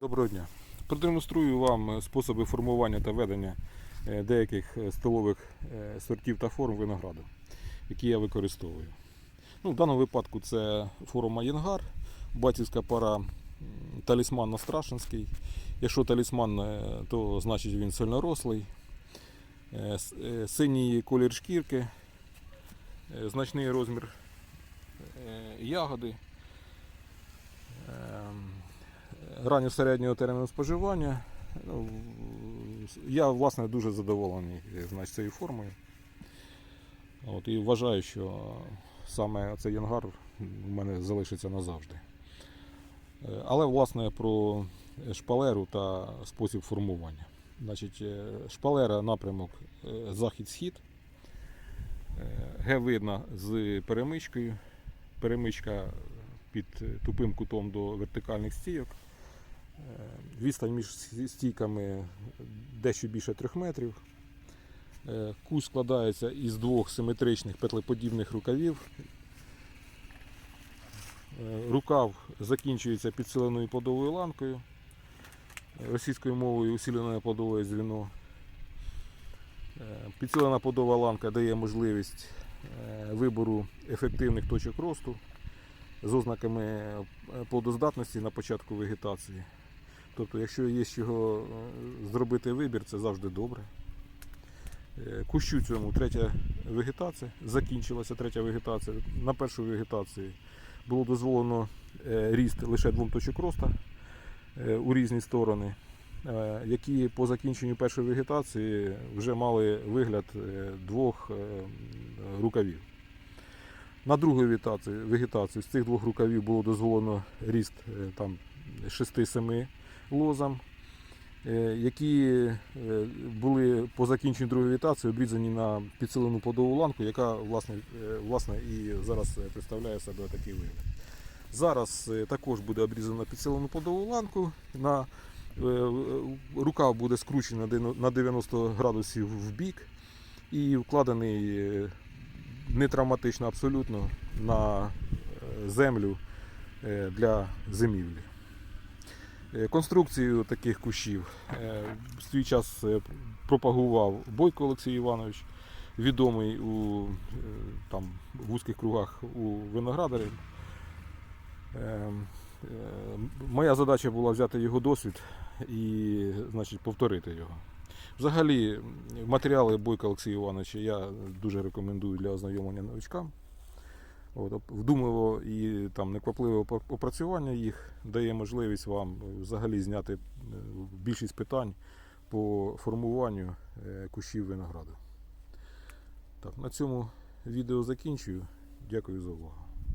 Доброго дня. Продемонструю вам е, способи формування та ведення е, деяких е, столових сортів та форм винограду, які я використовую. Ну, в даному випадку це форма Янгар, батьківська пара талісман Настрашинський. Якщо талісман, то значить він сильнорослий. Синій колір шкірки, значний розмір ягоди. Ранньо середнього терміну споживання. Ну, Я власне дуже задоволений значить, цією формою. От, і вважаю, що саме цей янгар у мене залишиться назавжди. Е, Але власне про шпалеру та спосіб формування. Значить, е, шпалера напрямок е, захід-схід. Г видно з перемичкою. Перемичка під тупим кутом до вертикальних стійок. Е, Відстань між стійками дещо більше 3 метрів. Е, Кущ складається із двох симетричних петлеподібних рукавів. Е, Рукав закінчується підсиленою подовою ланкою. Російською мовою усилене подове звіно. Підсилена подова ланка дає можливість вибору ефективних точок росту з ознаками плодоздатності на початку вегетації. Тобто, якщо є з чого е, зробити вибір, це завжди добре. Е, Кущу цьому третя вегетація, закінчилася третя вегетація. На першій вегетації було дозволено е, ріст лише двом точок росту е, у різні сторони, які по закінченню першої вегетації вже мали вигляд двох рукавів. На другу вегетацію, з цих двох рукавів було дозволено ріст там 6-7 лозам, е, які е, були по закінченню другої вегетації обрізані на підсилену подову ланку, яка власне, е, власне і зараз представляє себе такий вигляд. Зараз також буде обрізано підсилену подову ланку. На, е, буде скручений на 90 градусів в бік і вкладений е, не травматично абсолютно на землю для зимівлі. Е, Конструкцію таких кущів е, в свій час е, пропагував Бойко Олексій Іванович, відомий у там, вузьких кругах у виноградарів. Моя задача була взяти його досвід і значить, повторити його. Взагалі, матеріали Бойка Олексія Івановича я дуже рекомендую для ознайомлення новичкам. От, вдумливо і там неквапливе опрацювання їх дає можливість вам е, взагалі зняти е, більшість питань по формуванню е, кущів винограду. Так, на цьому відео закінчую. Дякую за увагу.